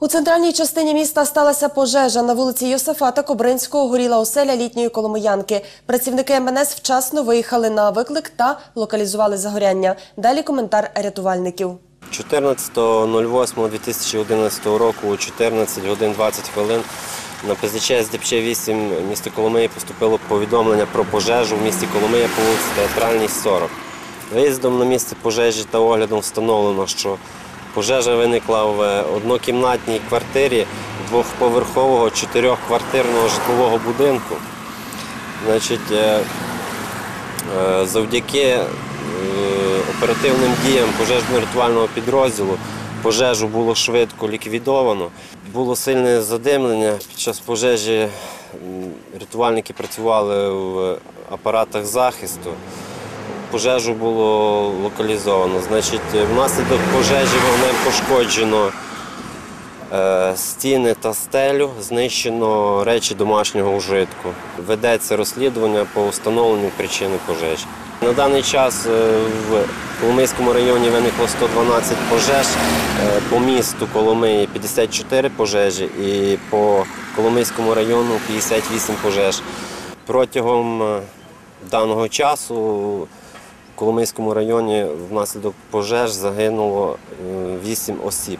У центральній частині міста сталася пожежа. На вулиці Йосифата Кобринського горіла оселя літньої коломиянки. Працівники МНС вчасно виїхали на виклик та локалізували загоряння. Далі коментар рятувальників. 14.08.2011 року о 14 годин 20 хвилин на ПЗЧ СДПЧ 8 міста Коломиї поступило повідомлення про пожежу в місті Коломия по вулиці Театральній 40. Виїздом на місце пожежі та оглядом встановлено, що пожежа виникла в однокімнатній квартирі двохповерхового чотирьохквартирного житлового будинку. Значить, е, Е, Завдяки е, оперативним діям пожежно-рятувального підрозділу пожежу було швидко ліквідовано. Було сильне задимлення. Під час пожежі рятувальники працювали в апаратах захисту. Пожежу було локалізовано. Значить, внаслідок пожежі вогнем пошкоджено е, стіни та стелю, знищено речі домашнього ужитку. Ведеться розслідування по встановленню причини пожежі. На даний час е, в Коломийському районі виникло 112 пожеж, е, по місту Коломиї 54 пожежі і по Коломийському району 58 пожеж. Протягом даного часу в Коломийському районі внаслідок пожеж загинуло 8 осіб.